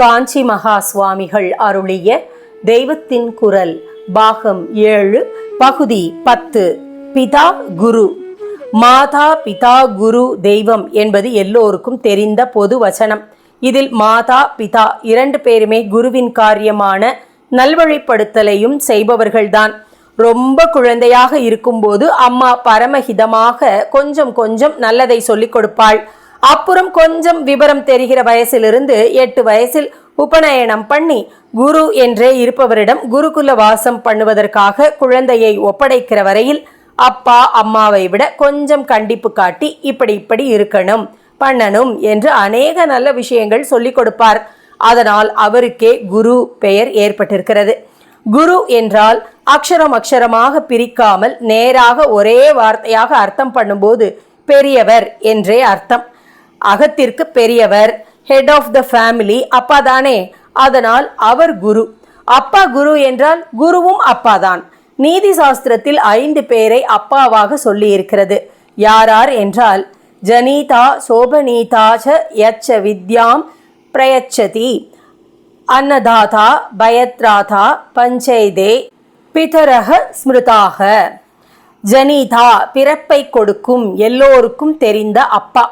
காஞ்சி மகா சுவாமிகள் அருளிய தெய்வத்தின் குரல் பாகம் ஏழு பகுதி பத்து. பிதா குரு. மாதா பிதா குரு தெய்வம் என்பது எல்லோருக்கும் தெரிந்த பொது வசனம். இதில் மாதா பிதா இரண்டு பேருமே குருவின் காரியமான நல்வழிப்படுத்தலையும் செய்பவர்கள்தான். ரொம்ப குழந்தையாக இருக்கும்போது அம்மா பரமஹிதமாக கொஞ்சம் கொஞ்சம் நல்லதை சொல்லிக் கொடுப்பாள். அப்புறம் கொஞ்சம் விவரம் தெரிகிற வயசிலிருந்து எட்டு வயசில் உபநயனம் பண்ணி குரு என்றே இருப்பவரிடம் குருகுல வாசம் பண்ணுவதற்காக குழந்தையை ஒப்படைக்கிற வரையில் அப்பா அம்மாவை விட கொஞ்சம் கண்டிப்பு காட்டி இப்படி இப்படி இருக்கணும் பண்ணணும் என்று அநேக நல்ல விஷயங்கள் சொல்லிக் கொடுப்பார். அதனால் அவருக்கே குரு பெயர் ஏற்பட்டிருக்கிறது. குரு என்றால் அக்ஷரம் அக்ஷரமாக பிரிக்காமல் நேராக ஒரே வார்த்தையாக அர்த்தம் பண்ணும்போது பெரியவர் என்றே அர்த்தம். அகத்திற்கு பெரியவர் ஹெட் ஆஃப் த ஃபேமிலி அப்பா தானே அதனால் அவர் குரு. அப்பா குரு என்றால் குருவும் அப்பாதான். நீதி சாஸ்திரத்தில் ஐந்து பேரை அப்பாவாக சொல்லியிருக்கிறது. யாரார் என்றால் ஜனீதா சோபனீதா ச யச்ச வித்யாம் பிரயச்சதி அன்னதாதா பயத்ராதா பஞ்சைதே பிதரக ஸ்மிருதாக ஜனீதா பிறப்பை கொடுக்கும் எல்லோருக்கும் தெரிந்த அப்பா.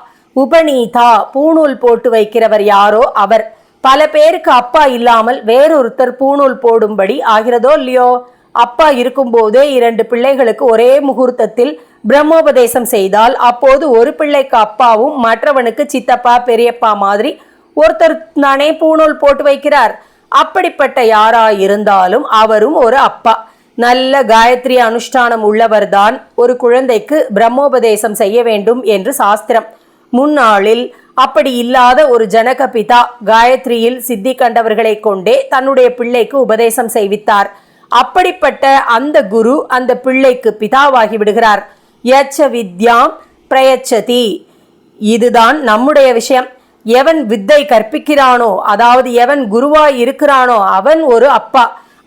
உபநீதா பூணூல் போட்டு வைக்கிறவர் யாரோ அவர். பல பேருக்கு அப்பா இல்லாமல் வேறொருத்தர் பூணூல் போடும்படி ஆகிறதோ இல்லையோ? அப்பா இருக்கும்போதே இரண்டு பிள்ளைகளுக்கு ஒரே முகூர்த்தத்தில் பிரம்மோபதேசம் செய்தால் அப்போது ஒரு பிள்ளைக்கு அப்பாவும் மற்றவனுக்கு சித்தப்பா பெரியப்பா மாதிரி ஒருத்தர் தானே பூணூல் போட்டு வைக்கிறார். அப்படிப்பட்ட யாரா இருந்தாலும் அவரும் ஒரு அப்பா. நல்ல காயத்ரி அனுஷ்டானம் உள்ளவர்தான் ஒரு குழந்தைக்கு பிரம்மோபதேசம் செய்ய வேண்டும் என்று சாஸ்திரம். முன்னாளில் அப்படி இல்லாத ஒரு ஜனக பிதா காயத்ரியில் சித்தி கண்டவர்களை கொண்டே தன்னுடைய பிள்ளைக்கு உபதேசம் செய்வித்தார். அப்படிப்பட்ட அந்த குரு அந்த பிள்ளைக்கு பிதாவாகி விடுகிறார். யச்ச வித்யாம் பிரயச்சதி. இதுதான் நம்முடைய விஷயம். எவன் வித்தை கற்பிக்கிறானோ அதாவது எவன் குருவாய் இருக்கிறானோ அவன் ஒரு அப்பா.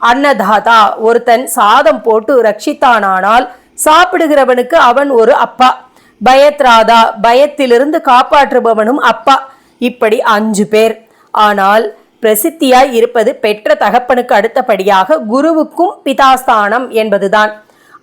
அன்னதாதா ஒருத்தன் சாதம் போட்டு ரட்சித்தானானால் சாப்பிடுகிறவனுக்கு அவன் ஒரு அப்பா. பயத்ராதா பயத்திலிருந்து காப்பாற்றுபவனும் அப்பா. இப்படி அஞ்சு பேர். ஆனால் பிரசித்தியாய் இருப்பது பெற்ற தகப்பனுக்கு அடுத்தபடியாக குருவுக்கும் பிதாஸ்தானம் என்பதுதான்.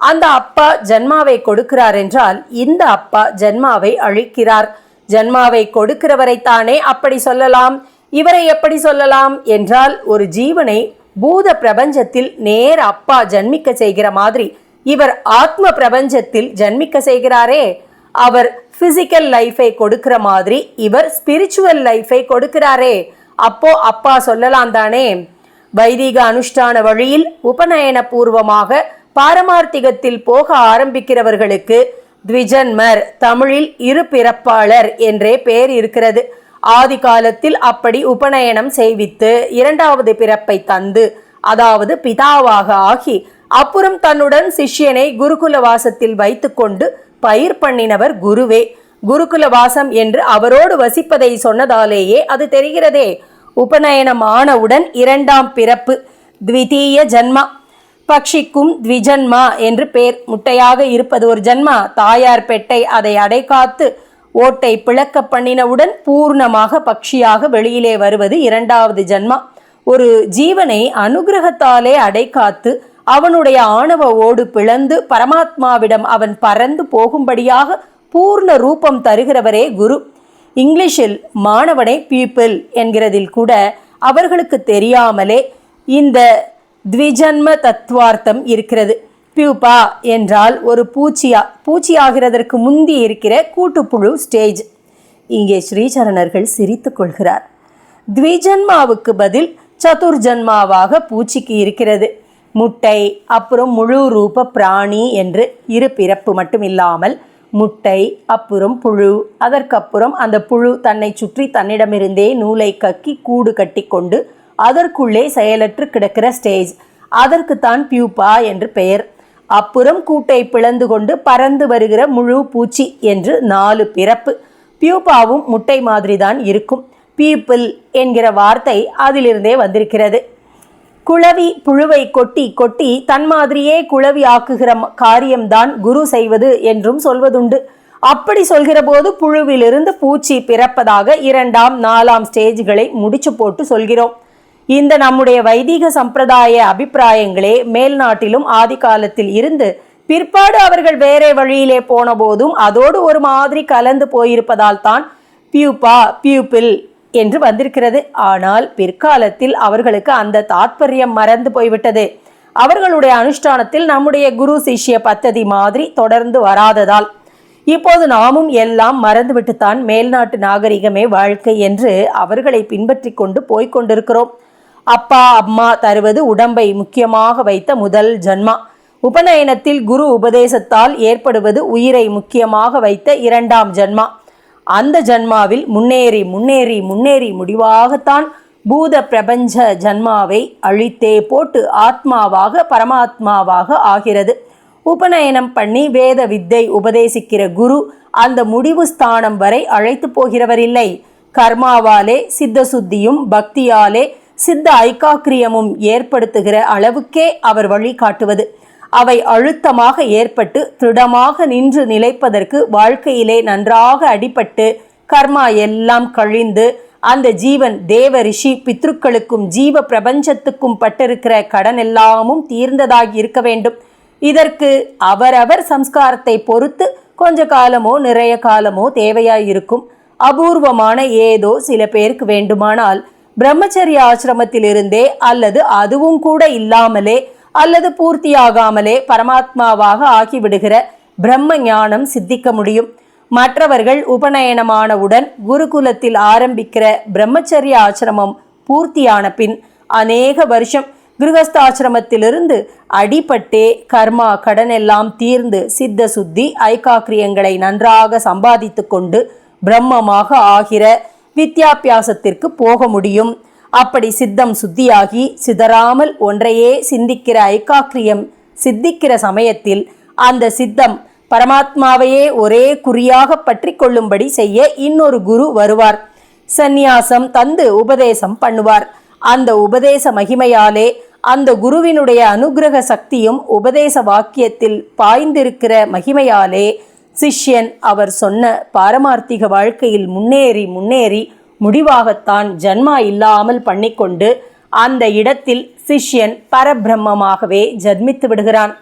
அந்த அப்பா ஜன்மாவை கொடுக்கிறார் என்றால் இந்த அப்பா ஜன்மாவை அழிக்கிறார். ஜன்மாவை கொடுக்கிறவரைத்தானே அப்படி சொல்லலாம்? இவரை எப்படி சொல்லலாம்? என்றால் ஒரு ஜீவனை பூத பிரபஞ்சத்தில் நேர் அப்பா ஜன்மிக்க செய்கிற மாதிரி. இவர் ஆத்ம பிரபஞ்சத்தில் ஜன்மிக்க செய்கிறாரே. அவர் பிசிக்கல் லைஃபை கொடுக்கிற மாதிரி இவர் ஸ்பிரிச்சுவல் லைஃபை கொடுக்கிறாரே. அப்போ அப்பா சொல்லலாம் தானே. வைதிக அனுஷ்டான வழியில் உபநயன பூர்வமாக பாரமார்த்திகத்தில் போக ஆரம்பிக்கிறவர்களுக்கு த்விஜன்மர் தமிழில் இரு பிறப்பாளர் என்றே பெயர் இருக்கிறது. ஆதி காலத்தில் அப்படி உபநயனம் செய்வித்து இரண்டாவது பிறப்பை தந்து அதாவது பிதாவாக ஆகி அப்புறம் தன்னுடன் சிஷ்யனை குருகுல வாசத்தில் வைத்துக்கொண்டு பயிர் பண்ணினவர் குருவே. குருகுல வாசம் என்று அவரோடு வசிப்பதை சொன்னதாலேயே அது தெரிகிறதே. உபநயனம் ஆனவுடன் இரண்டாம் பிறப்பு த்விதீய ஜன்மா. பக்ஷிக்கும் த்விஜன்மா என்று பேர். முட்டையாக இருப்பது ஒரு ஜன்மா. தாயார் பெட்டை அதை அடைக்காத்து ஓட்டை பிளக்க பண்ணினவுடன் பூர்ணமாக பக்ஷியாக வெளியிலே வருவது இரண்டாவது ஜன்மா. ஒரு ஜீவனை அனுகிரகத்தாலே அடைக்காத்து அவனுடைய ஆணவ ஓடு பிளந்து பரமாத்மாவிடம் அவன் பறந்து போகும்படியாக பூர்ண ரூபம் தருகிறவரே குரு. இங்கிலீஷில் மாணவனை பீப்பிள் என்கிறதில் கூட அவர்களுக்கு தெரியாமலே இந்த த்விஜன்ம தத்துவார்த்தம் இருக்கிறது. பியூபா என்றால் ஒரு பூச்சியா பூச்சியாகிறதற்கு முந்தி இருக்கிற கூட்டுப்புழு ஸ்டேஜ். இங்கே ஸ்ரீசரணர்கள் சிரித்து கொள்கிறார். த்விஜன்மாவுக்கு பதில் சதுர்ஜன்மாவாக பூச்சிக்கு இருக்கிறது. முட்டை அப்புறம் முழு ரூப பிராணி என்று இரு பிறப்பு மட்டும் இல்லாமல் முட்டை அப்புறம் புழு. அதற்கப்புறம் அந்த புழு தன்னை சுற்றி தன்னிடமிருந்தே நூலை கக்கி கூடு கட்டி கொண்டு அதற்குள்ளே செயலற்று கிடக்கிற ஸ்டேஜ். அதற்குத்தான் பியூபா என்று பெயர். அப்புறம் கூட்டை பிளந்து கொண்டு பறந்து வருகிற முழு பூச்சி என்று நாலு பிறப்பு. பியூபாவும் முட்டை மாதிரி தான் இருக்கும். பீப்பிள் என்கிற வார்த்தை அதிலிருந்தே வந்திருக்கிறது. குளவி புழுவை கொட்டி கொட்டி தன் மாதிரியே குளவி ஆக்குகிற காரியம்தான் குரு செய்வது என்றும் சொல்வதுண்டு. அப்படி சொல்கிற போது புழுவிலிருந்து பூச்சி பிறப்பதாக இரண்டாம் நாலாம் ஸ்டேஜ்களை முடிச்சு போட்டு சொல்கிறோம். இந்த நம்முடைய வைதிக சம்பிரதாய அபிப்பிராயங்களே மேல்நாட்டிலும் ஆதி காலத்தில் இருந்து பிற்பாடு அவர்கள் வேறே வழியிலே போன போதும் அதோடு ஒரு மாதிரி கலந்து போயிருப்பதால் தான் பியூப்பா பியூப்பில் என்று வந்திருக்கிறது. ஆனால் பிற்காலத்தில் அவர்களுக்கு அந்த தாத்பரியம் மறந்து போய்விட்டது. அவர்களுடைய அனுஷ்டானத்தில் நம்முடைய குரு சிஷ்ய பத்ததி மாதிரி தொடர்ந்து வராததால் இப்போது நாமும் எல்லாம் மறந்துவிட்டுத்தான் மேல்நாட்டு நாகரிகமே வாழ்க்கை என்று அவர்களை பின்பற்றி கொண்டு போய்கொண்டிருக்கிறோம் அப்பா அம்மா தருவது உடம்பை முக்கியமாக வைத்த முதல் ஜன்மா. உபநயனத்தில் குரு உபதேசத்தால் ஏற்படுவது உயிரை முக்கியமாக வைத்த இரண்டாம் ஜன்மா. அந்த ஜன்மாவில் முன்னேறி முன்னேறி முன்னேறி முடிவாகத்தான் பூத பிரபஞ்ச ஜன்மாவை அழித்தே போட்டு ஆத்மாவாக பரமாத்மாவாக ஆகிறது. உபநயனம் பண்ணி வேத வித்தை உபதேசிக்கிற குரு அந்த முடிவு ஸ்தானம் வரை அழைத்து போகிறவரில்லை. கர்மாவாலே சித்த சுத்தியும் பக்தியாலே சித்த ஐக்காக்கிரியமும் ஏற்படுத்துகிற அளவுக்கே அவர் வழி காட்டுவது அவை அழுத்தமாக ஏற்பட்டு திடமாக நின்று நிலைப்பதற்கு வாழ்க்கையிலே நன்றாக அடிபட்டு கர்மா எல்லாம் கழிந்து அந்த ஜீவன் தேவ ரிஷி பித்ருக்களுக்கும் ஜீவ பிரபஞ்சத்துக்கும் பட்டிருக்கிற கடன் எல்லாமும் தீர்ந்ததாகி இருக்க வேண்டும். இதற்கு அவரவர் சம்ஸ்காரத்தை பொறுத்து கொஞ்ச காலமோ நிறைய காலமோ தேவையாயிருக்கும். அபூர்வமான ஏதோ சில பேருக்கு வேண்டுமானால் பிரம்மச்சரிய ஆசிரமத்திலிருந்தே அல்லது அதுவும் கூட இல்லாமலே அல்லது பூர்த்தியாகாமலே பரமாத்மாவாக ஆகிவிடுகிற பிரம்ம ஞானம் சித்திக்க முடியும். மற்றவர்கள் உபநயனமானவுடன் குருகுலத்தில் ஆரம்பிக்கிற பிரம்மச்சரிய ஆசிரமம் பூர்த்தியான பின் அநேக வருஷம் கிருகஸ்தாசிரமத்திலிருந்து அடிபட்டே கர்மா கடன் எல்லாம் தீர்ந்து சித்த சுத்தி ஐகாக்கிரியங்களை நன்றாக சம்பாதித்து கொண்டு பிரம்மமாக ஆகிற வித்யாபியாசத்திற்கு போக முடியும். அப்படி சித்தம் சுத்தியாகி சிதறாமல் ஒன்றையே சிந்திக்கிற ஐக்காக்கிரியம் சித்திக்கிற சமயத்தில் அந்த சித்தம் பரமாத்மாவையே ஒரே குறியாக பற்றி கொள்ளும்படி செய்ய இன்னொரு குரு வருவார். சந்நியாசம் தந்து உபதேசம் பண்ணுவார். அந்த உபதேச மகிமையாலே அந்த குருவினுடைய அனுக்கிரக சக்தியும் உபதேச வாக்கியத்தில் பாய்ந்திருக்கிற மகிமையாலே சிஷ்யன் அவர் சொன்ன பாரமார்த்திக வாழ்க்கையில் முன்னேறி முன்னேறி முடிவாகத்தான் ஜன்மா இல்லாமல் பண்ணிக்கொண்டு அந்த இடத்தில் சிஷ்யன் பரபிரம்மமாகவே ஜன்மித்து விடுகிறான்.